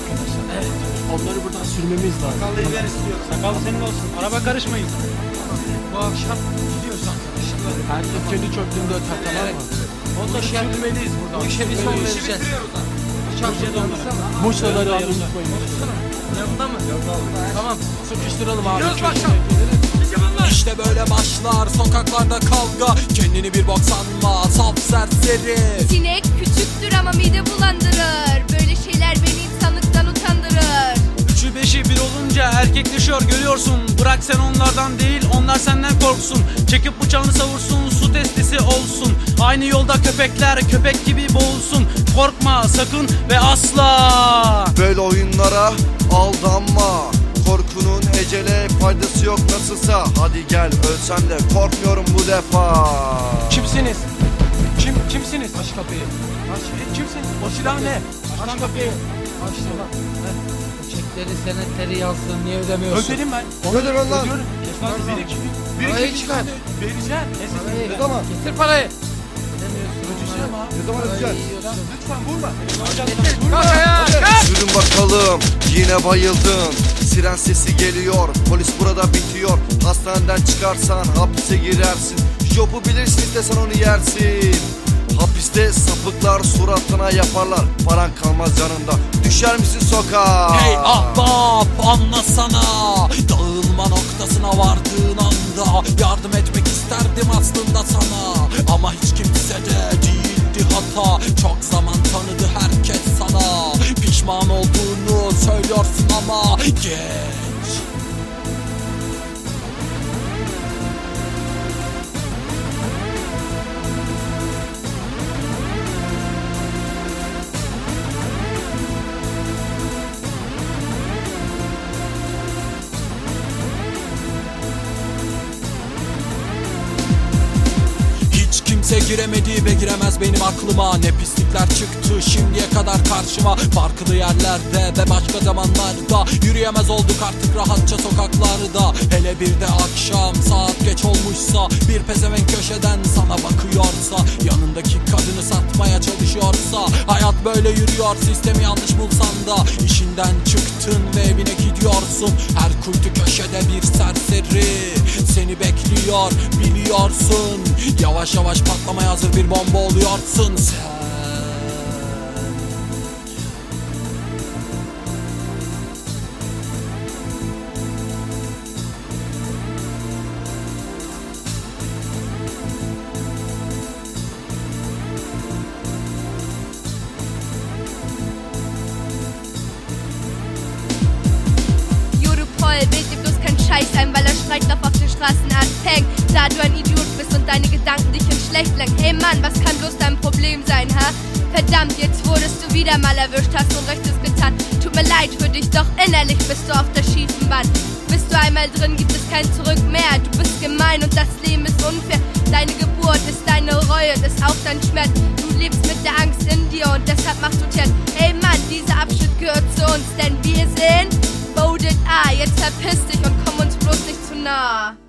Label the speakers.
Speaker 1: istiyorsun.
Speaker 2: Evet. Onları buradan sürmemiz lazım.
Speaker 1: Sakallıyı ben istiyorum.
Speaker 3: Sakallı senin olsun. Araba karışmayın.
Speaker 1: Bu akşam gidiyoruz arkadaşlar.
Speaker 2: Herkes kendi çöplüğünde öter tamam mı?
Speaker 1: Onu da sürmeliyiz buradan.
Speaker 4: Bu işe bir son vereceğiz.
Speaker 2: Muşlaları alın unutmayın.
Speaker 1: Yanında mı?
Speaker 2: Tamam sıkıştıralım abi.
Speaker 1: Gidiyoruz
Speaker 2: gelir.
Speaker 4: İşte böyle başlar sokaklarda kavga Kendini bir bok sanma saf serseri
Speaker 5: Sinek küçüktür ama mide bulandırır. Böyle
Speaker 3: görüyorsun. Bırak sen onlardan değil onlar senden korksun. Çekip bıçağını savursun su testisi olsun. Aynı yolda köpekler köpek gibi boğulsun. Korkma sakın ve asla.
Speaker 6: Böyle oyunlara aldanma Korkunun ecele faydası yok nasılsa Hadi gel ölsem de korkmuyorum bu defa
Speaker 2: Kimsiniz? Kim kimsiniz? Aç kapıyı. Aç. E, kimsin? O silah ne? Aç kapıyı. Lan.
Speaker 4: Bu çekleri senetleri yansın niye ödemiyorsun?
Speaker 2: Ödedim ben.
Speaker 6: Ben lan.
Speaker 2: Ödüyorum. Lan. Bir iki gün. Bir
Speaker 4: Parayı
Speaker 2: iki gün
Speaker 4: çıkar.
Speaker 2: Vereceğim.
Speaker 4: Parayı,
Speaker 2: Neyse.
Speaker 6: Tamam.
Speaker 4: Getir parayı.
Speaker 2: Ödeyeceğim abi.
Speaker 6: Ne zaman ödeyeceğiz?
Speaker 2: Ya lütfen vurma.
Speaker 4: Kalk ayağa kalk.
Speaker 6: Sürün bakalım yine bayıldın Siren sesi geliyor polis burada bitiyor Hastaneden çıkarsan hapise girersin Jobu bilirsin istesen onu yersin Hapiste sapıklar suratına yaparlar. Paran kalmaz yanında. Düşer misin sokağa?
Speaker 4: Hey ahbap anlasana. Dağılma noktasına vardığın anda Yardım etmek isterdim aslında sana. Ama hiç kimse de değildi hata. Çok zaman tanıdı herkes sana. Pişman olduğunu söylüyorsun ama Geç kimse giremedi ve giremez. Benim aklıma Ne pislikler çıktı şimdiye kadar karşıma. Farklı yerlerde ve başka zamanlarda Yürüyemez olduk artık rahatça sokaklarda. Hele bir de akşam saat geç olmuşsa Bir pezevenk köşeden sana bakıyorsa Yanındaki kadını satmaya çalışıyorsa. Hayat böyle yürüyor sistemi yanlış bulsan da işinden çıktın ve evine gidiyorsun Her kuytu köşede bir serseri. Seni bekliyor biliyorsun. Yavaş yavaş patlamaya hazır bir bomba oluyorsun sen
Speaker 5: er Streitlauf auf den Straßen anfängt. Da du ein Idiot bist und deine Gedanken dich in schlecht lenken. Hey Mann, was kann bloß dein Problem sein, ha? Verdammt, jetzt wurdest du wieder mal erwischt, hast Unrechtes getan. Tut mir leid für dich, doch innerlich bist du auf der schiefen Bahn. Bist du einmal drin, gibt es kein Zurück mehr. Du bist gemein und das Leben ist unfair. Deine Geburt ist deine Reue, das ist auch dein Schmerz. Du lebst mit der Angst in dir und deshalb machst du Terz. Hey Mann, dieser Abschnitt gehört zu uns, denn wir sind Voted A. Jetzt verpiss dich und komm Ah.